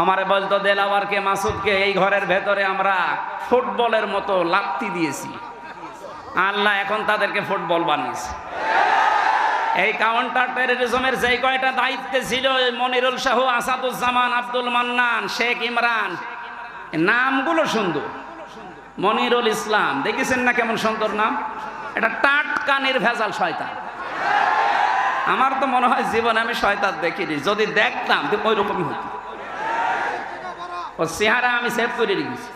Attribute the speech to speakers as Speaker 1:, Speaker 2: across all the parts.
Speaker 1: আমারে বলতো দেলাওয়ারকে, মাসুদকে, এই ঘরের ভেতরে আমরা ফুটবলের মতো লাত্তি দিয়েছি। আল্লাহ এখন তাদেরকে ফুটবল বানিয়েছে। এই কাউন্টার টেরোরিজমের যেই কয়টা দায়িত্বে ছিল মনিরুল শাহ, আসাদুজ্জামান, আব্দুল মান্নান, শেখ ইমরান নামগুলো সুন্দর। মনিরুল ইসলাম, দেখেছেন না কেমন সুন্দর নাম? এটা টাটকা, নির্ভেজাল শয়তান। আমার তো মনে হয় জীবনে আমি শয়তান দেখিনি। যদি দেখতাম, তো ওই রকমই হতো। ও চেহারা আমি সেভ করে রেখেছি।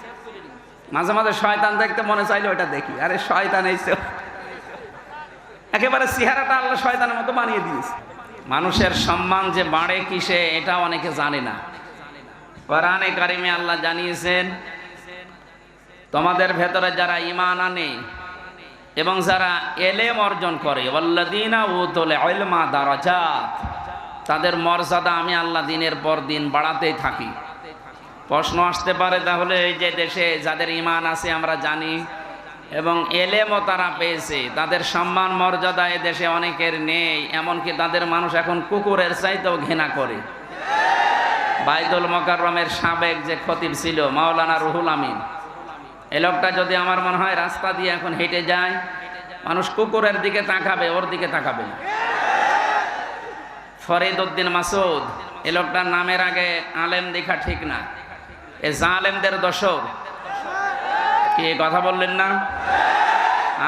Speaker 1: মাঝে মাঝে শয়তান দেখতে মনে চাইলে ওটা দেখি। আরে শয়তান এই একেবারে চেহারাটা আল্লাহ শয়তানের মতো বানিয়ে দিয়েছে। মানুষের সম্মান যে বাড়ে কিসে, এটা অনেকে জানে না। কোরআনে কারিমে আল্লাহ জানিয়েছেন, তোমাদের ভেতরে যারা ইমান আনে এবং যারা এলেম অর্জন করে ওয়াল্লাদিনা উতুল ইলমা দারাজাত, তাদের মর্যাদা আমি আল্লাহ দিনের পর দিন বাড়াতেই থাকি। প্রশ্ন আসতে পারে তাহলে এই যে দেশে যাদের ইমান আছে আমরা জানি এবং এলেমও তারা পেয়েছে। তাদের সম্মান, মর্যাদা এ দেশে অনেকের নেই, এমনকি তাদের মানুষ এখন কুকুরের চাইতেও ঘৃণা করে। বাইদুল মকাররমের সাবেক যে খতিব ছিল, মাওলানা রুহুল আমিন। এই লোকটা যদি আমার মনে হয় রাস্তা দিয়ে এখন হেঁটে যায়, মানুষ কুকুরের দিকে তাকাবে, ওর দিকে তাকাবে ফরিদ উদ্দিন মাসুদ এ লোকটার নামের আগে আলেম দেখা ঠিক না। এ জালেমদের দশক কি কথা বললেন না?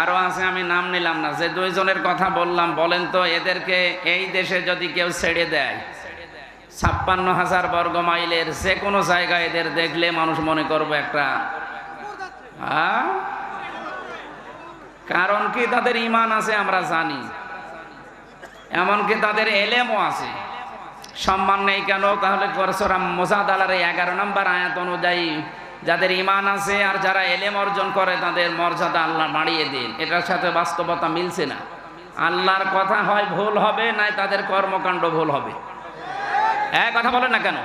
Speaker 1: আরও আছে, আমি নাম নিলাম না। যে দুইজনের কথা বললাম, বলেন তো, এদেরকে এই দেশে যদি কেউ ছেড়ে দেয়, ছাপ্পান্ন হাজার বর্গ মাইলের যে কোনো জায়গায় এদের দেখলে মানুষ মনে করব একটা? কারণ কি তাদের ইমান আছে আমরা জানি, এমনকি তাদের এলেমও আছে। সম্মান নেই কেন? তাহলে করসরাম মোজাদ আলার এই এগারো নম্বর আয়াত অনুযায়ী যাদের ইমান আছে আর যারা এলেম অর্জন করে, তাদের মর্যাদা আল্লাহ বাড়িয়ে দিন। এটার সাথে বাস্তবতা মিলছে না। আল্লাহর কথা হয় ভুল হবে, নাই তাদের কর্মকাণ্ড ভুল হবে। এক কথা বলেন না কেন?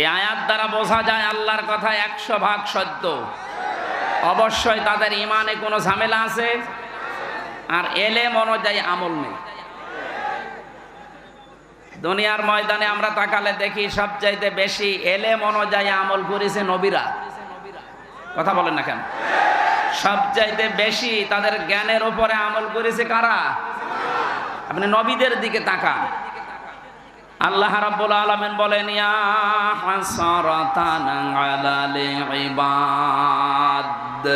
Speaker 1: এই আয়াত দ্বারা বোঝা যায় আল্লাহর কথা একশো ভাগ সত্য। অবশ্যই তাদের ইমানে কোনো ঝামেলা আছে, আর এলেম অনুযায়ী আমল নেই। দুনিয়ার ময়দানে আমরা তাকালে দেখি সবচাইতে বেশি এলেম অনুযায়ী আমল করেছে নবীরা। কথা বলেন না কেন? সবচাইতে বেশি তাদের জ্ঞানের উপরে আমল করেছে কারা? আপনি নবীদের দিকে তাকান। আল্লাহ রাব্বুল আলামিন বলেন, ইয়া হাসরাতান আলাল ইবাদ,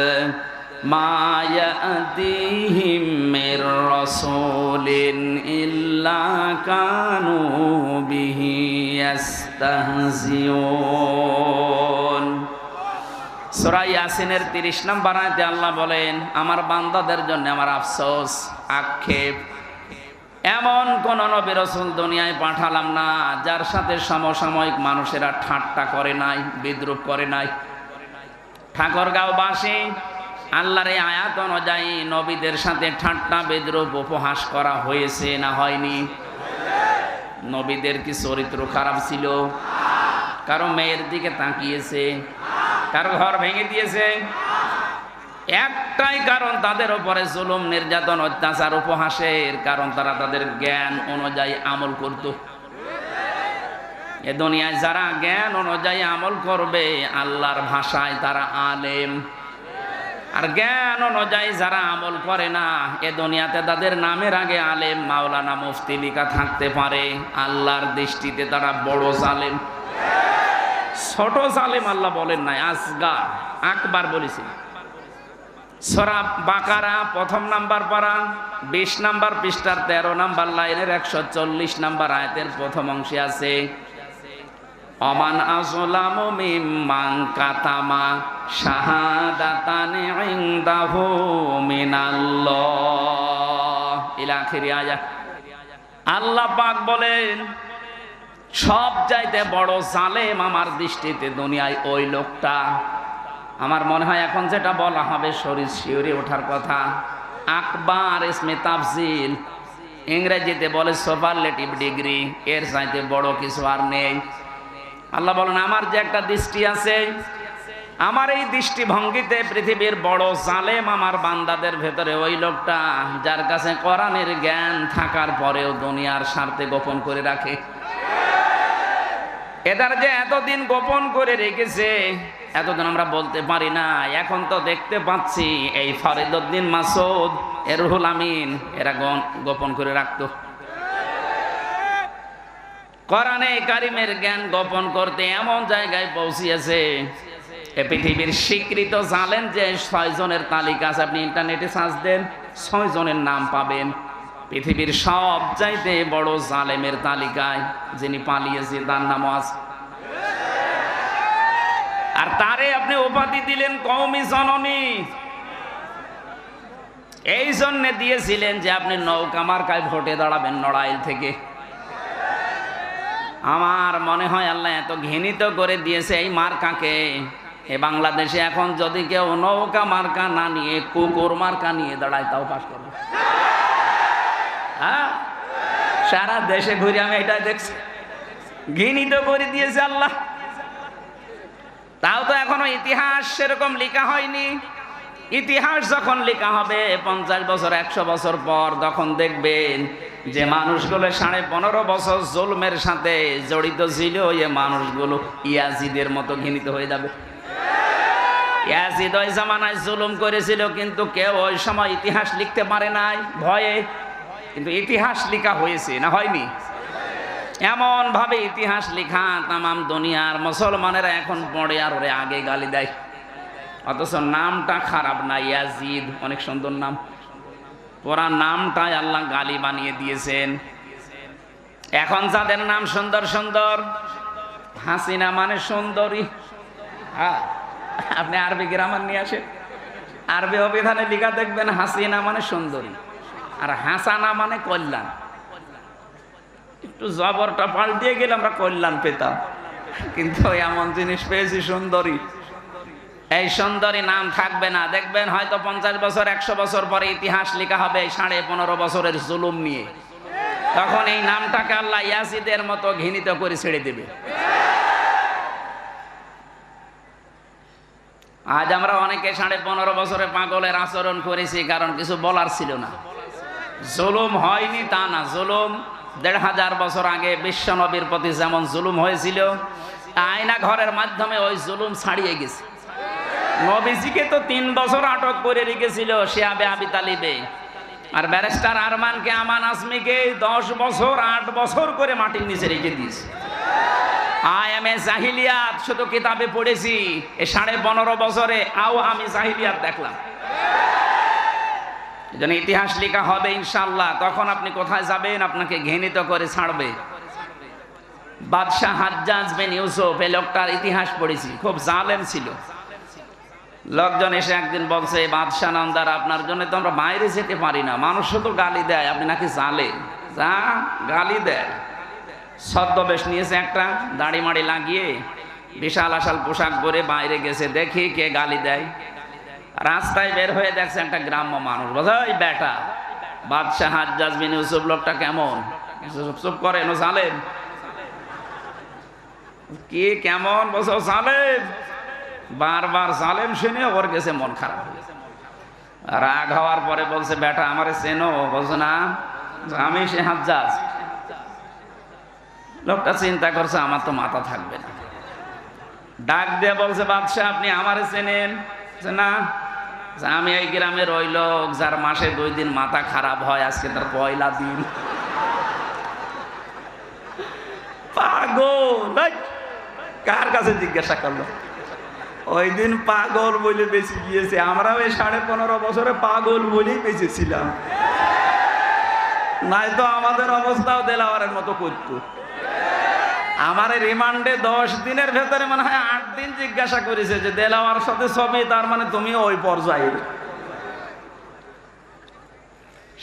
Speaker 1: মা ইয়াতিহিম মির রাসূলিন ইল্লা কানু বিহি ইস্তাহজিউন সূরা 30 নম্বর আল্লাহ বলেন, আমার বান্দাদের জন্য আমার আফসোস, আক্ষেপ। এমন কোন নবী রসুল দুনিয়ায় পাঠালাম না, যার সাথে সমসাময়িক মানুষেরা ঠাট্টা করে নাই, বিদ্রুপ করে নাই। ঠাকুরগাঁওবাসী আল্লাহর এই আয়াত অনুযায়ী নবীদের সাথে ঠাট্টা, বিদ্রুপ উপহাস করা হয়েছে না হয়নি? নবীদের কি চরিত্র খারাপ ছিল? কারও মেয়ের দিকে তাকিয়েছে? কারও ঘর ভেঙে দিয়েছে? একটাই কারণ তাদের উপরে জুলুম, নির্যাতন, অত্যাচার, উপহাসের কারণ তারা তাদের জ্ঞান অনুযায়ী আমল করত। এ দুনিয়ায় যারা জ্ঞান অনুযায়ী আমল করবে, আল্লাহর ভাষায় তারা আলেম। আর জ্ঞান অনুযায়ী যারা আমল করে না, এ দুনিয়াতে তাদের নামের আগে আলেম, মাওলানা মুফতি লিখা থাকতে পারে। আল্লাহর দৃষ্টিতে তারা বড় জালেম। ছোট জালেম আল্লাহ বলেন নাই আসগা আকবার বলেছেন সরা বাকারা, প্রথম নাম্বার পারা, বিশ নাম্বার পৃষ্ঠার তেরো নাম্বার লাইনের একশো চল্লিশ নাম্বার আয়তের প্রথম অংশে আছে অমান আসলাম মিম্মাং কাতামা শাহাদাতানে ইনদাহু মিনাল্লাহ। ইলা আখিরি আয়া। আল্লাহ পাক বলেন, সব চাইতে বড় জালেম আমার দৃষ্টিতে দুনিয়ায় ওই লোকটা। আমার মনে হয় এখন যেটা বলা হবে শরীর শিউরে ওঠার কথা। আকবার ইসমে তাফজিল ইংরেজিতে বলে সুপারলেটিভ ডিগ্রি এর চাইতে বড় কিছু আর নেই। আল্লাহ বলেন, আমার যে একটা দৃষ্টি আছে, আমার এই দৃষ্টিভঙ্গিতে পৃথিবীর বড় জালেম আমার বান্দাদের ভেতরে ওই লোকটা, যার কাছে কোরআনের জ্ঞান থাকার পরেও দুনিয়ার স্বার্থে গোপন করে রাখে। এদের যে এতদিন গোপন করে রেখেছে, এতদিন আমরা বলতে পারি না। এখন তো দেখতে পাচ্ছি, এই ফরিদুদ্দিন মাসুদ এরহুল আমিন, এরা গোপন করে রাখতো। কোরআনে কারিমের জ্ঞান গোপন করতে এমন জায়গায় পৌঁছিয়েছে। এ পৃথিবীর স্বীকৃত জানেন যে ছয় জনের তালিকা আছে, আপনি ইন্টারনেটে সার্চ দেন, ছয় জনের নাম পাবেন। পৃথিবীর সব চাইতে বড় জালেমের তালিকায় যিনি পালিয়েছে, তার নামও আছে। আর তারে আপনি উপাধি দিলেন কৌমি জননী। এই জন্যে দিয়েছিলেন যে আপনি নৌকা মার্কায় ভোটে দাঁড়াবেন নড়াইল থেকে। আমার মনে হয় আল্লাহ এত ঘৃণিত করে দিয়েছে এই মার্কাকে। এ বাংলাদেশে এখন যদি কেউ নৌকা মার্কা না নিয়ে, কুকুর মার্কা নিয়ে দাঁড়ায়, তাও পাস করবে। হ্যাঁ? সারা দেশে ঘুরে আমি এটা দেখছি। ঘৃণিত করে দিয়েছে আল্লাহ। তাও তো এখনও ইতিহাস সেরকম লেখা হয়নি। ইতিহাস যখন লেখা হবে, পঞ্চাশ বছর, একশো বছর পর তখন দেখবেন যে মানুষগুলো সাড়ে পনেরো বছর জুলমের সাথে জড়িত ছিল এ মানুষগুলো ইয়াজিদের মতো ঘৃণিত হয়ে যাবে। ইয়াজিদ ওই জামানায় জুলুম করেছিল, কিন্তু কেউ ওই সময় ইতিহাস লিখতে পারে নাই, ভয়ে। কিন্তু ইতিহাস লেখা হয়েছে, না হয়নি? এমন ভাবে ইতিহাস লেখা তামাম দুনিয়ার মুসলমানেরা এখন পড়ে আর ওরে আগে গালি দেয়। অথচ নামটা খারাপ না, ইয়াজিদ, অনেক সুন্দর নাম। ওরা নামটাই আল্লাহ গালি বানিয়ে দিয়েছেন। এখন যাদের নাম সুন্দর সুন্দর, হাসিনা মানে সুন্দরী। হ্যাঁ আপনি আরবি গ্রামার নিয়ে আসেন। আরবি অভিধানে লিখা দেখবেন, হাসিনা মানে সুন্দরী, আর হাসানা মানে কল্যাণ। একটু জবরটা পাল্টিয়ে গেলে আমরা কল্যাণ পেতাম। কিন্তু এমন জিনিস পেয়েছি সুন্দরী। এই সুন্দরী নাম থাকবে না। দেখবেন হয়তো পঞ্চাশ বছর, একশো বছর পরে ইতিহাস লেখা হবে সাড়ে পনেরো বছরের জুলুম নিয়ে। তখন এই নামটাকে আল্লাহ ইয়াসিদের মতো ঘৃণিত করে ছেড়ে দেবে। আজ আমরা অনেকে সাড়ে পনেরো বছরে পাগলের আচরণ করেছি, কারণ কিছু বলার ছিল না। জুলুম হয়নি তা না, জুলুম দেড় হাজার বছর আগে বিশ্ব নবীর প্রতি যেমন জুলুম হয়েছিল, আয়না ঘরের মাধ্যমে ওই জুলুম ছাড়িয়ে গেছে। নবীজিকে তো তিন বছর আটক করে রেখেছিল শিয়াবে আবি তালিবে। আর ব্যারিস্টার আরমানকে আমান আজমিকে দশ বছর, আট বছর করে মাটির নিচে রেখে দিয়েছে। আই এম এ জাহিলিয়াত, শুধু কিতাবে পড়েছি, এ সাড়ে পনেরো বছরে আও আমি জাহিলিয়াত দেখলাম। এজন্য ইতিহাস লেখা হবে ইনশাল্লাহ তখন আপনি কোথায় যাবেন, আপনাকে ঘৃণিত করে ছাড়বে। বাদশাহ হাজ্জাজ বিন ইউসুফ, এই লোকটার ইতিহাস পড়েছি, খুব জালেম ছিল। লোকজন এসে একদিন বলছে বাদশাহ নামদার আপনার জন্য তো আমরা বাইরে যেতে পারি না। মানুষ তো গালি দেয়, আপনি নাকি জালে যা, গালি দেয়। ছদ্মবেশ নিয়েছে একটা, দাড়ি মাড়ি লাগিয়ে বিশাল আশাল পোশাক পরে বাইরে গেছে, দেখি কে গালি দেয়। রাস্তায় বের হয়ে দেখছে একটা গ্রাম্য মানুষ। বোঝাই বেটা, বাদশাহ হাজ্জাজ বিন ইউসুফ লোকটা কেমন? চুপ চুপ করে নো জালেম। কে কেমন? বসো জালেম। বারবার জালেম শুনে ওর গেছে মন খারাপ। রাগ হওয়ার পরে বলছে, বেটা, আমারে চেনো। বলছে, না, আমি সে হাজ্জাজ। লোকটা চিন্তা করছে, আমার তো মাথা থাকবে না। ডাক দিয়ে বলছে, বাদশাহ, আপনি আমারে চেনেন? না। আমি এই গ্রামের ওই লোক যার মাসে দুই দিন মাথা খারাপ হয়, আজকে তার পয়লা দিন। পাগল কার কাছে জিজ্ঞাসা করল? ওই দিন পাগল বলে বেঁচে গিয়েছে। আমরাও এই সাড়ে পনেরো বছরে পাগল বলেই বেঁচেছিলাম। নাই তো আমাদের অবস্থাও দেলাওয়ারের মতো করতো। আমার রিমান্ডে দশ দিনের ভেতরে মনে হয় আট দিন জিজ্ঞাসা করেছে যে, দেলাওয়ার সাথে সবই তার মানে তুমি ওই পর্যায়ে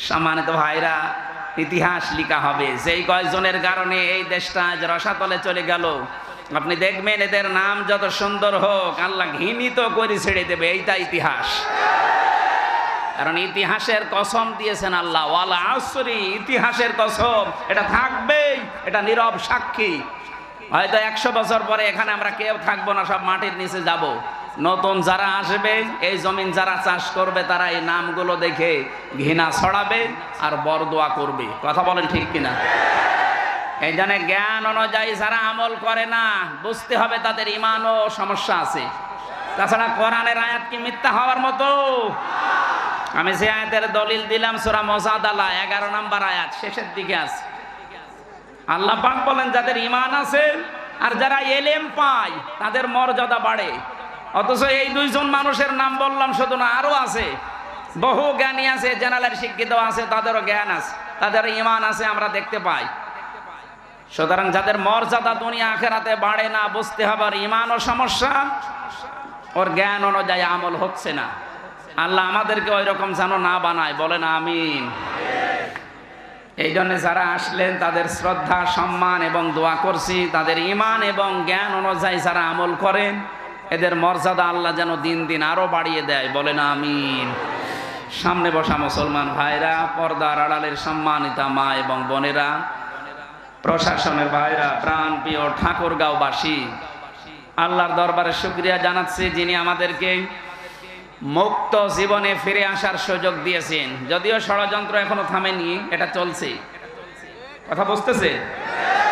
Speaker 1: সম্মানিত ভাইরা, ইতিহাস লিখা হবে। যেই কয়েকজনের কারণে এই দেশটা আজ রসাতলে চলে গেল আপনি দেখবেন এদের নাম যত সুন্দর হোক, আল্লাহ ঘৃণিত করে ছেড়ে দেবে, এইটা ইতিহাস। কারণ ইতিহাসের কসম দিয়েছেন আল্লাহ, ওয়ালা আসরি, ইতিহাসের কসম, এটা থাকবেই, এটা নীরব সাক্ষী। হয়তো একশো বছর পরে এখানে আমরা কেউ থাকব না, সব মাটির নিচে যাব। নতুন যারা আসবে, এই জমিন যারা চাষ করবে, তারা এই নামগুলো দেখে ঘৃণা ছড়াবে আর বরদোয়া করবে। কথা বলেন ঠিক কিনা? এই জন্য জ্ঞান অনুযায়ী যারা আমল করে না, বুঝতে হবে তাদের ইমানও সমস্যা আছে। তাছাড়া কোরআনের আয়াত কি মিথ্যা হওয়ার মতো? আমি যে আয়াতের দলিল দিলাম, সুরা মজাদালা, এগারো নাম্বার আয়াত, শেষের দিকে আছে। আল্লাহ পাক বলেন, যাদের ইমান আছে আর যারা এলেম পায়, তাদের মর্যাদা বাড়ে। অথচ এই দুইজন মানুষের নাম বললাম, শুধু না আরও আছে। বহু জ্ঞানী আছে, জেনারেল শিক্ষিত আছে, তাদেরও জ্ঞান আছে, তাদের ইমান আছে, আমরা দেখতে পাই। সুতরাং যাদের মর্যাদা দুনিয়া আখেরাতে বাড়ে না, বুঝতে হবে আর ইমানও সমস্যা। ওর জ্ঞান অনুযায়ী আমল হচ্ছে না। আল্লাহ আমাদেরকে ওই রকম যেন না বানায়, বলেন আমিন। এই জন্য যারা আসলেন, তাদের শ্রদ্ধা, সম্মান এবং দোয়া করছি। তাদের ইমান এবং জ্ঞান অনুযায়ী যারা আমল করেন, এদের মর্যাদা আল্লাহ যেন দিন দিন আরও বাড়িয়ে দেয়, বলেন আমিন। সামনে বসা মুসলমান ভাইরা, পর্দার আড়ালের সম্মানিতা মা এবং বোনেরা প্রশাসনের ভাইরা, প্রাণ প্রিয় ঠাকুরগাঁওবাসী, আল্লাহর দরবারে শুক্রিয়া জানাচ্ছি যিনি আমাদেরকে মুক্ত জীবনে ফিরে আসার সুযোগ দিয়েছেন। যদিও ষড়যন্ত্র এখনও থামেনি, এটা চলছে। কথা বুঝতেছে?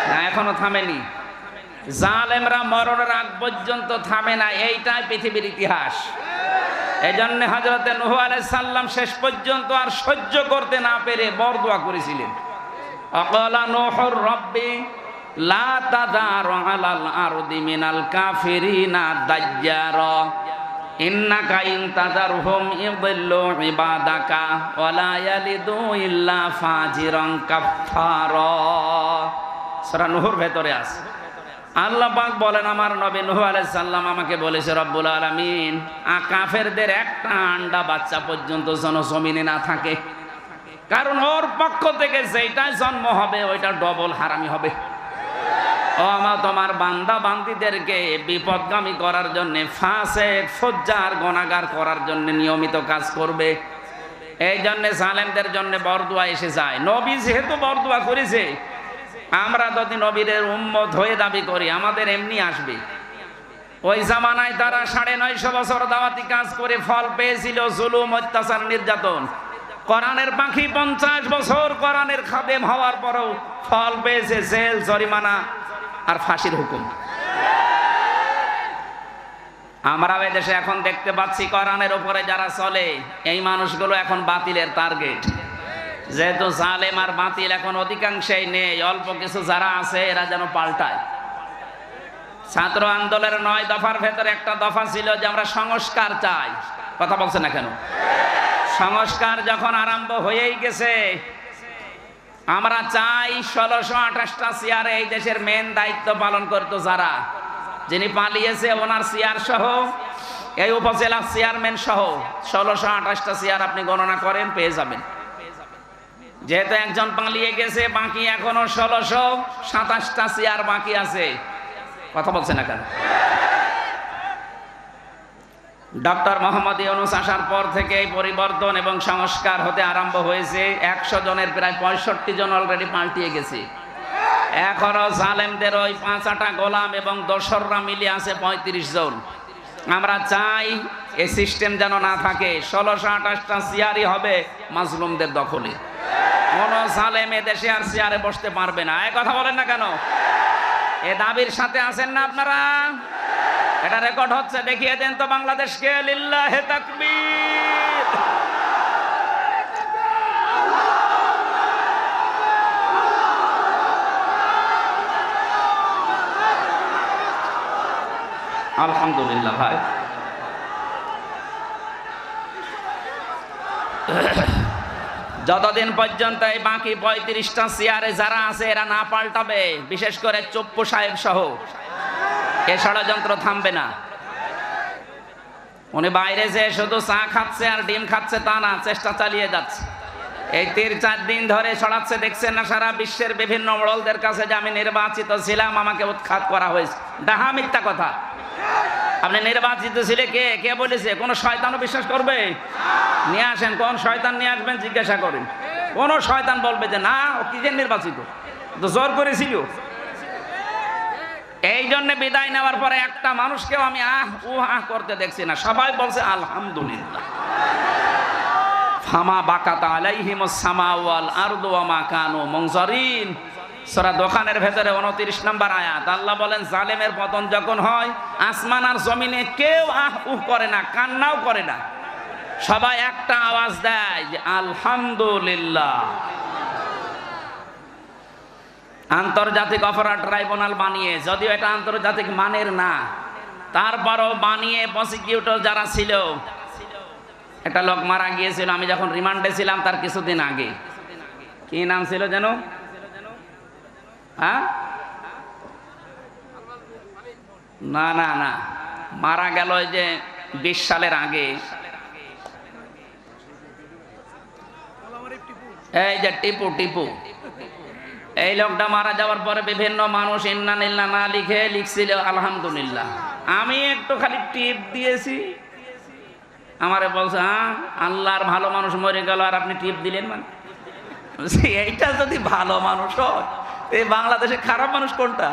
Speaker 1: না, এখনও থামেনি। জালেমরা মরণের আগ পর্যন্ত থামে না, এইটাই পৃথিবীর ইতিহাস। এই জন্য হজরতে নুহু আলাইহিস সাল্লাম শেষ পর্যন্ত আর সহ্য করতে না পেরে বরদোয়া করেছিলেন। অকলা নুহুর রব্বি লা তাদার আলাল আরদি মিনাল কাফিরিনা দাজ্জারা ইন্নাকা ইন তাদারহুম ইউদিল্লু ইবাদাকা ওয়ালা ইয়ালিদু ইল্লা ফাজিরান কাফফারা সূরা নূহর ভেতরে আছে। আল্লাহ পাক বলেন, আমার নবী নূহ আলাইহিস সালাম আমাকে বলেছে, রব্বুল আলামিন, আ কাফেরদের একটা আন্ডা বাচ্চা পর্যন্ত যেন জমিনে না থাকে। কারণ ওর পক্ষ থেকে যেটা জন্ম হবে, ওইটা ডবল হারামি হবে। ও আমার তোমার বান্দা বান্দিদেরকে বিপদগামী করার জন্য ফাঁসে ফজ্জার গণাগার করার জন্য নিয়মিত কাজ করবে। এই জন্য সালেমদের জন্য বরদুয়া এসে যায়। নবী যেহেতু বরদুয়া করেছে, আমরা যদি নবীদের উম্মত হয়ে দাবি করি, আমাদের এমনি আসবে। ওই জামানায় তারা সাড়ে নয়শো বছর দাওয়াতি কাজ করে ফল পেয়েছিল, জুলুম, অত্যাচার, নির্যাতন। কোরআনের পাখি পঞ্চাশ বছর কোরআনের খাদেম হওয়ার পরেও ফল পেয়েছে জেল, জরিমানা আর ফাঁসির হুকুম। আমরা এই দেশে এখন দেখতে পাচ্ছি কোরআনের উপরে যারা চলে, এই মানুষগুলো এখন বাতিলের টার্গেট যেহেতু জালেম আর বাতিল এখন অধিকাংশেই নেই, অল্প কিছু যারা আছে এরা যেন পাল্টায়। ছাত্র আন্দোলনের নয় দফার ভেতরে একটা দফা ছিল যে আমরা সংস্কার চাই। কথা বলছে না কেন? সংস্কার যখন আরম্ভ হয়েই গেছে, আমরা চাই ষোলোশো আঠাশটা চেয়ারে এই দেশের মেন দায়িত্ব পালন করতো যারা। যিনি পালিয়েছে ওনার চেয়ার সহ, এই উপজেলার চেয়ারম্যান সহ, ষোলোশো আঠাশটা চেয়ার আপনি গণনা করেন, পেয়ে যাবেন। যেহেতু একজন পালিয়ে গেছে, বাকি এখনও ষোলোশো সাতাশটা চেয়ার বাকি আছে। কথা বলছে না কেন? ডক্টর মোহাম্মদ ইউনুস আসার পর থেকে এই পরিবর্তন এবং সংস্কার হতে আরম্ভ হয়েছে। একশো জনের প্রায় পঁয়ষট্টি জন অলরেডি পাল্টিয়ে গেছে। এখনও জালেমদের ওই পাঁচাটা গোলাম এবং দোসররা মিলিয়ে আছে পঁয়ত্রিশ জন। আমরা চাই এই সিস্টেম যেন না থাকে। ষোলোশো আঠাশটা চেয়ারই হবে মাজলুমদের দখলে। কোনো জালেম এ দেশে আর চেয়ারে বসতে পারবে না। এই কথা বলেন না কেন? এ দাবির সাথে আছেন না আপনারা? এটা রেকর্ড হচ্ছে, দেখিয়ে দেন তো বাংলাদেশকে, লিল্লাহে তাকবীর। আলহামদুলিল্লাহ ভাই। যতদিন পর্যন্ত এই বাকি পঁয়ত্রিশটা চেয়ারে যারা আছে, এরা না পাল্টাবে, বিশেষ করে চপ্পু সাহেব সহ। এ ষড়যন্ত্র থামবে না। উনি বাইরে যে শুধু চা খাচ্ছে আর ডিম খাচ্ছে তা না, চেষ্টা চালিয়ে যাচ্ছে। এই তিন চার দিন ধরে ছড়াচ্ছে, দেখছেন না সারা বিশ্বের বিভিন্ন মড়লদের কাছে যে আমি নির্বাচিত ছিলাম, আমাকে উৎখাত করা হয়েছে। ডাহা মিথ্যা কথা। আপনি নির্বাচিত ছিলে কে? কে বলেছে? কোনো শয়তানও বিশ্বাস করবে? নিয়ে আসেন, কোন শয়তান নিয়ে আসবেন জিজ্ঞাসা করেন। কোন শয়তান বলবে যে, না, ও কি যে নির্বাচিত? তো জোর করেছিল। এই জন্য বিদায় নেওয়ার পরে একটা মানুষকেও আমি আহ উ আহ করতে দেখছি না। সবাই বলছে, আলহামদুলিল্লাহ। ফামা বাকাতা আলাইহিম সামা ওয়াল আরদু ওয়া মা কানু মুনজারিন। সোরা দোকানের ভেতরে উনত্রিশ নম্বর আয়াত। আল্লাহ বলেন, জালেমের পতন যখন হয়, আসমান আর জমিনে কেউ আহ, উহ করে না, কান্নাও করে না। সবাই একটা আওয়াজ দেয় যে, আলহামদুলিল্লাহ। আন্তর্জাতিক অপরাধ ট্রাইব্যুনাল বানিয়ে, যদিও এটা আন্তর্জাতিক মানের না, তারপরও বানিয়ে প্রসিকিউটর যারা ছিল, একটা লোক মারা গিয়েছিল, আমি যখন রিমান্ডে ছিলাম তার কিছুদিন আগে। কি নাম ছিল যেন? হ্যাঁ? না না না, মারা গেল যে বিশ সালের আগে। এই যে টিপু টিপু। এই লোকটা মারা যাওয়ার পরে বিভিন্ন মানুষ ইন্না নিল্লা না লিখে লিখছিল, আলহামদুলিল্লাহ। আমি একটু খালি টিপ দিয়েছি। আমারে বলছে হ্যাঁ আল্লাহর ভালো মানুষ মরে গেল, আর আপনি টিপ দিলেন মানে? এইটা যদি ভালো মানুষ হয় এই বাংলাদেশে খারাপ মানুষ কোনটা?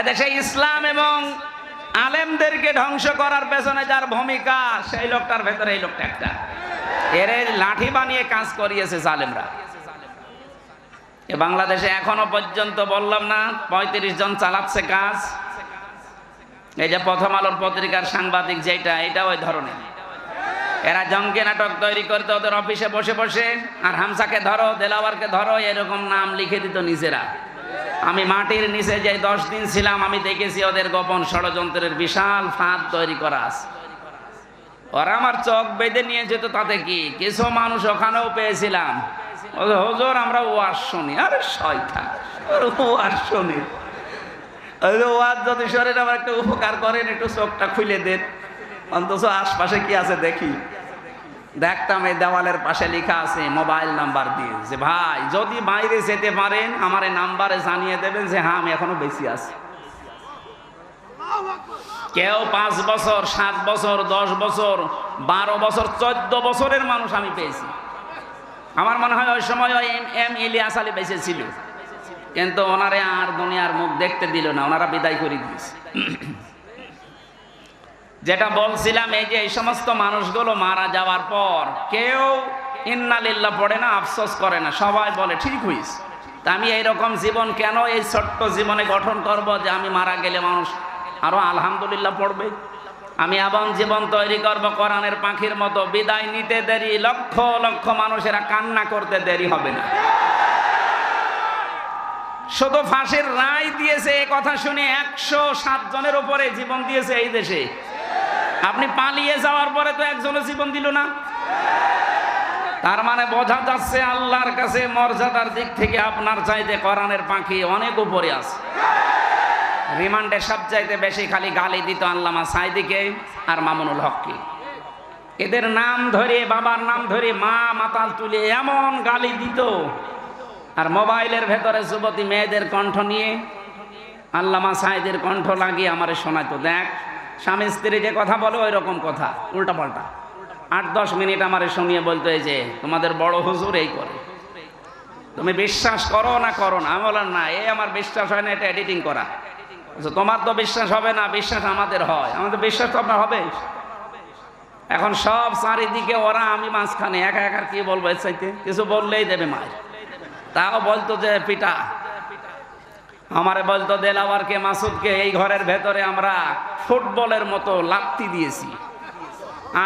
Speaker 1: এদেশে ইসলাম এবং আলেমদেরকে ধ্বংস করার পেছনে যার ভূমিকা, সেই লোকটার ভেতরে এই লোকটা একটা। এর লাঠি বানিয়ে কাজ করিয়েছে জালেমরা। বাংলাদেশে এখনও পর্যন্ত বললাম না, পঁয়ত্রিশ জন চালাচ্ছে কাজ। এই যে প্রথম আলোর পত্রিকার সাংবাদিক যেটা, এটা ওই ধরনের। এরা জঙ্গি নাটক তৈরি করতে ওদের অফিসে বসে বসে, আর হামসাকে ধরো, দেলাওয়ারকে ধরো, এরকম নাম লিখে দিত নিজেরা। আমি মাটির নিচে যে দশ দিন ছিলাম, আমি দেখেছি ওদের গোপন ষড়যন্ত্রের বিশাল ফাঁদ তৈরি করা আছে। ওরা আমার চোখ বেঁধে নিয়ে যেত, তাতে কি? কিছু মানুষ ওখানেও পেয়েছিলাম। হুজুর, আমরা ওয়াজ শুনি। আরে শয়তান, ওর ওয়াজ শুনি। ওয়াজ যদি শরীর আমার একটু উপকার করেন, একটু চোখটা খুলে দেন। অন্তত আশপাশে কি আছে দেখি। দেখতাম এই দেওয়ালের পাশে লেখা আছে, মোবাইল নাম্বার দিয়ে, যে, ভাই, যদি বাইরে যেতে পারেন, আমার এই নাম্বারে জানিয়ে দেবেন যে হ্যাঁ আমি এখনও বেশি আছি। কেউ পাঁচ বছর, সাত বছর, দশ বছর, বারো বছর, চোদ্দ বছরের মানুষ আমি পেয়েছি। আমার মনে হয় ওই সময় ওই এম এম ইলিয়াস আলী বেঁচে ছিল। কিন্তু ওনারে আর দুনিয়ার মুখ দেখতে দিল না, ওনারা বিদায় করে দিয়েছে। যেটা বলছিলাম, এই যে এই সমস্ত মানুষগুলো মারা যাওয়ার পর কেউ ইন্নালিল্লা পড়ে না, আফসোস করে না, সবাই বলে, ঠিক হইস তা আমি এইরকম জীবন কেন এই ছোট্ট জীবনে গঠন করব যে আমি মারা গেলে মানুষ আরও আলহামদুলিল্লাহ পড়বে? আমি এমন জীবন তৈরি করব কোরআনের পাখির মতো। বিদায় নিতে দেরি, লক্ষ লক্ষ মানুষেরা কান্না করতে দেরি হবে না। শুধু ফাঁসির রায় দিয়েছে এ কথা শুনে একশো সাত জনের উপরে জীবন দিয়েছে এই দেশে। আপনি পালিয়ে যাওয়ার পরে তো একজনও জীবন দিল না। তার মানে বোঝা যাচ্ছে আল্লাহর কাছে মর্যাদার দিক থেকে আপনার চাইতে কোরআনের পাখি অনেক উপরে আছে। রিমান্ডে সবচাইতে বেশি খালি গালি দিত আল্লামা সাইদিকে আর মামুনুল হককে এদের নাম ধরে, বাবার নাম ধরে মা মাতাল তুলে এমন গালি দিত। আর মোবাইলের ভেতরে যুবতী মেয়েদের কণ্ঠ নিয়ে আল্লামা সাহেদের কণ্ঠ লাগিয়ে আমারে শোনাতো দেখ, স্বামী স্ত্রী যে কথা বলে ওই রকম কথা উল্টা পাল্টা আট দশ মিনিট আমারে শুনিয়ে বলতো, এই যে, তোমাদের বড় হুজুর এই করে। তুমি বিশ্বাস করো না করো না? আমি বললাম, না, এ আমার বিশ্বাস হয় না, এটা এডিটিং করা। তোমার তো বিশ্বাস হবে না, বিশ্বাস আমাদের হয়। আমাদের বিশ্বাস তো আপনার হবে এখন সব চারিদিকে ওরা, আমি মাঝখানে একা একা কি বলব এর চাইতে? কিছু বললেই দেবে মায়ের। তাও বলতো যে পিটা আমারে বলতো দেলাওয়ারকে, মাসুদকে, এই ঘরের ভেতরে আমরা ফুটবলের মতো লাপ্তি দিয়েছি।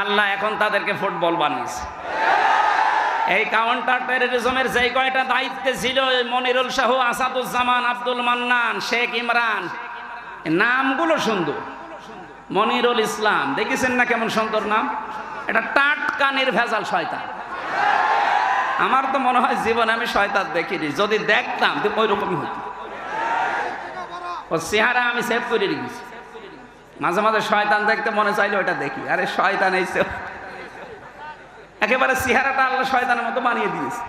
Speaker 1: আল্লাহ এখন তাদেরকে ফুটবল বানিয়েছে। এই কাউন্টার টেরোরিজমের যে কয়টা দায়িত্বে ছিল মনিরুল শাহ আসাদুজ্জামান, আব্দুল মান্নান, শেখ ইমরান নামগুলো সুন্দর। মনিরুল ইসলাম, দেখেছেন না কেমন সুন্দর নাম? এটা টাটকা নির্ভেজাল শয়তান। আমার তো মনে হয় জীবনে আমি শয়তান দেখিনি। যদি দেখতাম ওই রকমই হতো। ও চেহারা আমি সেভ করে রেখেছি। মাঝে মাঝে শয়তান দেখতে মনে চাইলে ওটা দেখি। আরে শয়তান এই একেবারে চেহারাটা আল্লাহ শয়তানের মতো বানিয়ে দিয়েছে।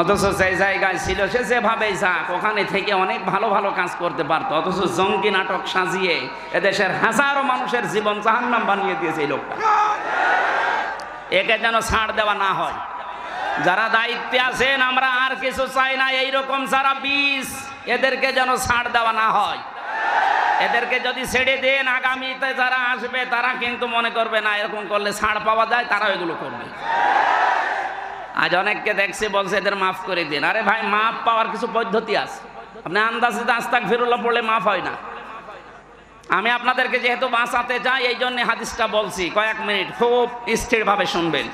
Speaker 1: অথচ যে জায়গায় ছিল সে যেভাবে যাক, ওখানে থেকে অনেক ভালো ভালো কাজ করতে পারতো। অথচ জঙ্গি নাটক সাজিয়ে এদেশের হাজারো মানুষের জীবন জাহান্নাম বানিয়ে দিয়েছে এই লোকটা। একে যেন ছাড় দেওয়া না হয়। যারা দায়িত্বে আছেন, আমরা আর কিছু চাই না, এইরকম যারা বিষ এদেরকে যেন ছাড় দেওয়া না হয়। এদেরকে যদি ছেড়ে দেন, আগামীতে যারা আসবে, তারা কিন্তু মনে করবে, না, এরকম করলে ছাড় পাওয়া যায় তারা এগুলো করবে। আজ অনেককে দেখছে বলছে, এদের মাফ করে দিন। আরে ভাই, মাফ পাওয়ার কিছু পদ্ধতি আছে। আপনি আন্দাজে আস্তাক ফিরুল্লাহ পড়লে মাফ হয় না। আমি আপনাদেরকে যেহেতু বাঁচাতে চাই, এই জন্য হাদিসটা বলছি। কয়েক মিনিট খুব স্থিরভাবে শুনবেন।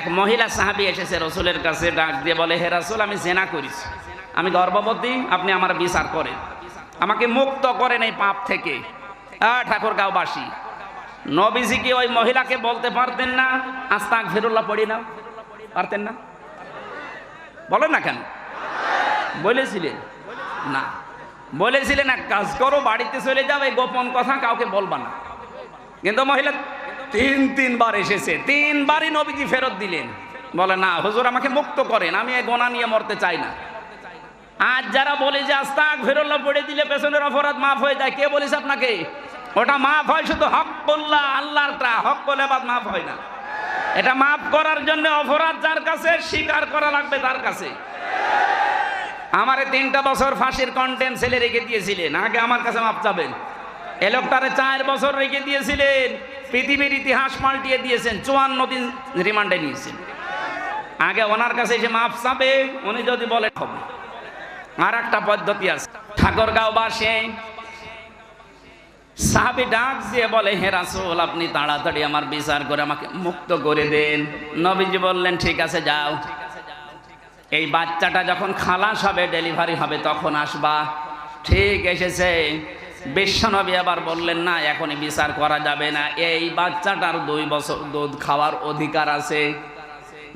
Speaker 1: এক মহিলা সাহাবি এসেছে রসুলের কাছে, ডাক দিয়ে বলে, হে রাসুল, আমি জেনা করিছি। আমি গর্ভবতী, আপনি আমার বিচার করেন। আমাকে মুক্ত করেন এই পাপ থেকে। আ ঠাকুরগাঁওবাসী নবীজি কি ওই মহিলাকে বলতে পারতেন না আস্তাক ফিরুল্লাহ পড়ি না পারতেন না? বলেন না কেন? বলেছিলেন। না। বলেছিলেন, এক কাজ করো, বাড়িতে চলে যাবে গোপন কথা কাউকে বলবা না। কিন্তু মহিলা তিন, তিনবার এসেছে। তিনবারই নবীজি ফেরত দিলেন। বলে, না, হুজুর আমাকে মুক্ত করেন, আমি এই গোনা নিয়ে মরতে চাই না। আজ যারা বলে যে, আস্তাক ফেরল্লা পড়ে দিলে পেছনের অপরাধ মাফ হয়ে যায়, কে বলিস আপনাকে? ওটা মাফ হয় শুধু হক বললা আল্লাহরটা হক বলে বাদ মাফ হয় না। এটা মাফ করার জন্য অপরাধ যার কাছে, স্বীকার করা লাগবে তার কাছে। আমারে তিনটা বছর ফাঁসির কন্টেন্ট ছেলে রেখে দিয়েছিলেন। আগে আমার কাছে মাপ চাবেন। এ চার বছর রেখে দিয়েছিলেন। পৃথিবীর ইতিহাস পাল্টিয়ে দিয়েছেন। চুয়ান্ন দিন রিমান্ডে নিয়েছেন। আগে ওনার কাছে এসে মাপ চাবে, উনি যদি বলে হবে আর একটা পদ্ধতি আছে। ঠাকুরগাঁও বাসে সাহাবি ডাক দিয়ে বলে, হে রাসূল, আপনি তাড়াতাড়ি আমার বিচার করে আমাকে মুক্ত করে দেন। নবীজি বললেন, ঠিক আছে, যাও। এই বাচ্চাটা যখন খালাস হবে, ডেলিভারি হবে, তখন আসবা। ঠিক এসেছে। বিশ্বনবী আবার বললেন, না, এখনই বিচার করা যাবে না। এই বাচ্চাটার দুই বছর দুধ খাওয়ার অধিকার আছে।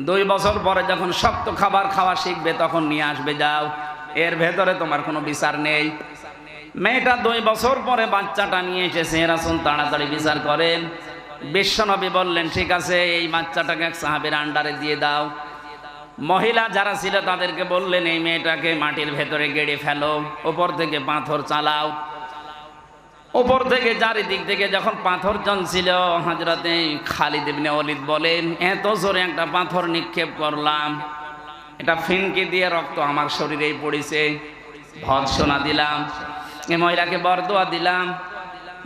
Speaker 1: দুই বছর পরে যখন শক্ত খাবার খাওয়া শিখবে, তখন নিয়ে আসবে, যাও। এর ভেতরে তোমার কোনো বিচার নেই। মেয়েটা দুই বছর পরে বাচ্চাটা নিয়ে এসেছে রাসুল তাড়াতাড়ি বিচার করেন বিশ্বনবী বললেন, ঠিক আছে, এই বাচ্চাটাকে এক সাহাবের আন্ডারে দিয়ে দাও। মহিলা যারা ছিল তাদেরকে বললেন, এই মেয়েটাকে মাটির ভেতরে গেড়ে ফেলো, ওপর থেকে পাথর চালাও। ওপর থেকে চারিদিক থেকে যখন পাথর ছিল হাজরাতে খালিদ ইবনে অলিদ বলেন, এত জোরে একটা পাথর নিক্ষেপ করলাম। এটা ফিনকে দিয়ে রক্ত আমার শরীরেই পড়েছে। ভৎসনা দিলাম। এ মহিলাকে বরদোয়া দিলাম।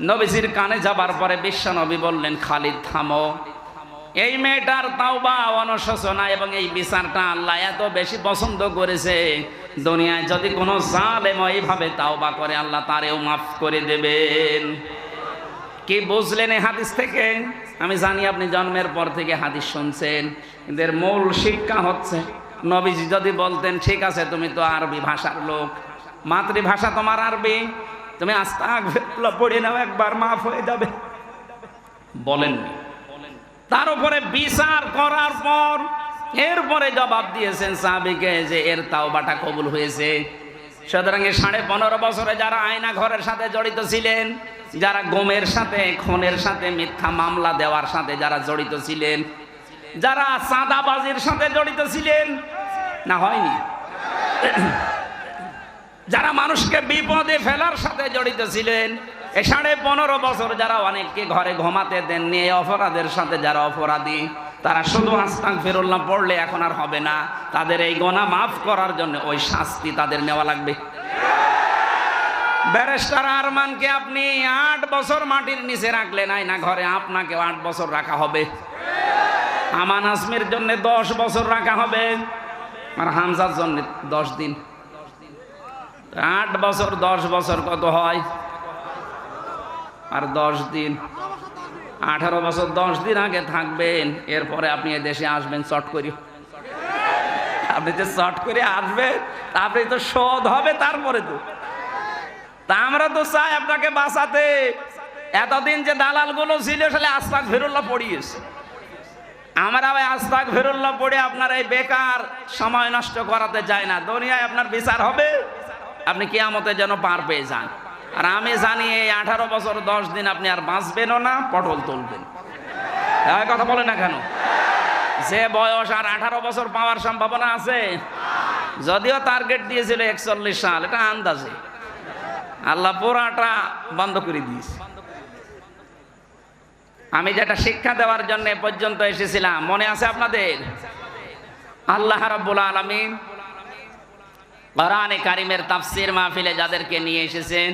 Speaker 1: নবীজির কানে যাবার পরে বিশ্ব নবী বললেন, খালিদ, থামো। এই মেয়েটার তাও বা অনশোচনা এবং এই বিচারটা আল্লাহ এত বেশি পছন্দ করেছে। দুনিয়ায় যদি কোনো জালেম এইভাবে তাও বা করে, আল্লাহ তারেও মাফ করে দেবেন। কি বুঝলেন এই হাদিস থেকে? আমি জানি আপনি জন্মের পর থেকে হাদিস শুনছেন এদের মূল শিক্ষা হচ্ছে, নবীজি যদি বলতেন, ঠিক আছে, তুমি তো আরবি ভাষার লোক। মাতৃভাষা তোমার আরবি। তুমি আস্তে পড়ে নাও, একবার মাফ হয়ে যাবে। বলেননি। তার উপরে বিচার করার পর এরপরে জবাব দিয়েছেন সাহাবিকে যে এর তাওবাটা কবুল হয়েছে। সুতরাং সাড়ে পনেরো বছরে যারা আয়না ঘরের সাথে জড়িত ছিলেন, যারা গোমের সাথে, খুনের সাথে মিথ্যা মামলা দেওয়ার সাথে যারা জড়িত ছিলেন, যারা চাঁদাবাজির সাথে জড়িত ছিলেন, না হয়নি? যারা মানুষকে বিপদে ফেলার সাথে জড়িত ছিলেন এ সাড়ে পনেরো বছর যারা অনেককে ঘরে ঘুমাতে দেননি, এই অপরাধের সাথে যারা অপরাধী, তারা শুধু আস্তাং ফেরুল্লাহ পড়লে এখন আর হবে না। তাদের এই গোনা মাফ করার জন্য ওই শাস্তি তাদের নেওয়া লাগবে। ব্যারিস্টার আরমানকে আপনি আট বছর মাটির নিচে রাখলেন না ঘরে আপনাকে আট বছর রাখা হবে। আমান আসমির জন্য দশ বছর রাখা হবে, আর হামজার জন্য দশ দিন। আট বছর, দশ বছর কত হয়? আর দশ দিন। আঠারো বছর, দশ দিন আগে থাকবেন, এরপরে আপনি এ দেশে আসবেন, চট করি। আপনি যে চট করে আসবেন আপনি তো শোধ হবে তারপরে তো। তা আমরা তো চাই আপনাকে বাঁচাতে। এতদিন যে দালালগুলো ছিল আসলে আস্তাক ফেরুল্লাহ পড়িয়েছে। আমরা ওই আস্তাক ফেরুল্লাহ পড়ে আপনার এই বেকার সময় নষ্ট করাতে চাই না। দুনিয়ায় আপনার বিচার হবে। আপনি কেয়ামতে যেন পার পেয়ে যান। আর আমি জানি এই আঠারো বছর, দশ দিন আপনি আর বাঁচবেনও না, পটল তুলবেন। কথা বলে না কেন? যে বয়স আর আঠারো বছর পাওয়ার সম্ভাবনা আছে, যদিও টার্গেট দিয়েছিল একচল্লিশ সাল, এটা আন্দাজে। আল্লাহ পুরাটা বন্ধ করে দিয়েছে। আমি যেটা শিক্ষা দেওয়ার জন্য পর্যন্ত এসেছিলাম, মনে আছে আপনাদের? আল্লাহ রাব্বুল আলামিন কোরআনে কারিমের তাফসির মাহফিলে যাদেরকে নিয়ে এসেছেন,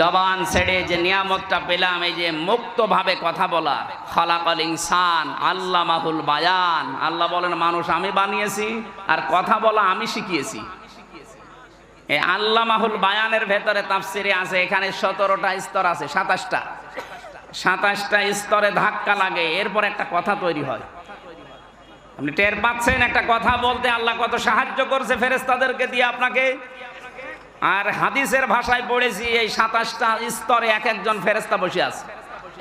Speaker 1: জবান ছেড়ে যে নিয়ামতটা পেলাম, এই যে মুক্তভাবে কথা বলা, খালাকাল ইনসান আল্লাহ মাহুল বায়ান। আল্লাহ বলেন, মানুষ আমি বানিয়েছি আর কথা বলা আমি শিখিয়েছি। এই আল্লাহ মাহুল বায়ানের ভেতরে তাফসিরে আছে, এখানে সতেরোটা স্তর আছে, সাতাশটা। সাতাশটা স্তরে ধাক্কা লাগে, এরপর একটা কথা তৈরি হয়। আপনি টের পাচ্ছেন একটা কথা বলতে আল্লাহ কত সাহায্য করছে ফেরেস্তাদেরকে দিয়ে আপনাকে? আর হাদিসের ভাষায় পড়েছি, এই সাতাশটা স্তরে এক একজন ফেরেস্তা বসে আছে।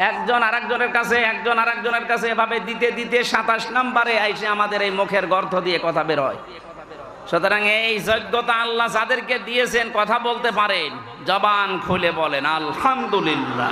Speaker 1: একজন আরেকজনের কাছে, একজন আরেকজনের কাছে এভাবে দিতে দিতে সাতাশ নাম্বারে আইসে আমাদের এই মুখের গর্ত দিয়ে কথা বের হয়। সুতরাং এই যোগ্যতা আল্লাহ যাদেরকে দিয়েছেন কথা বলতে পারেন, জবান খুলে বলেন, আলহামদুলিল্লাহ।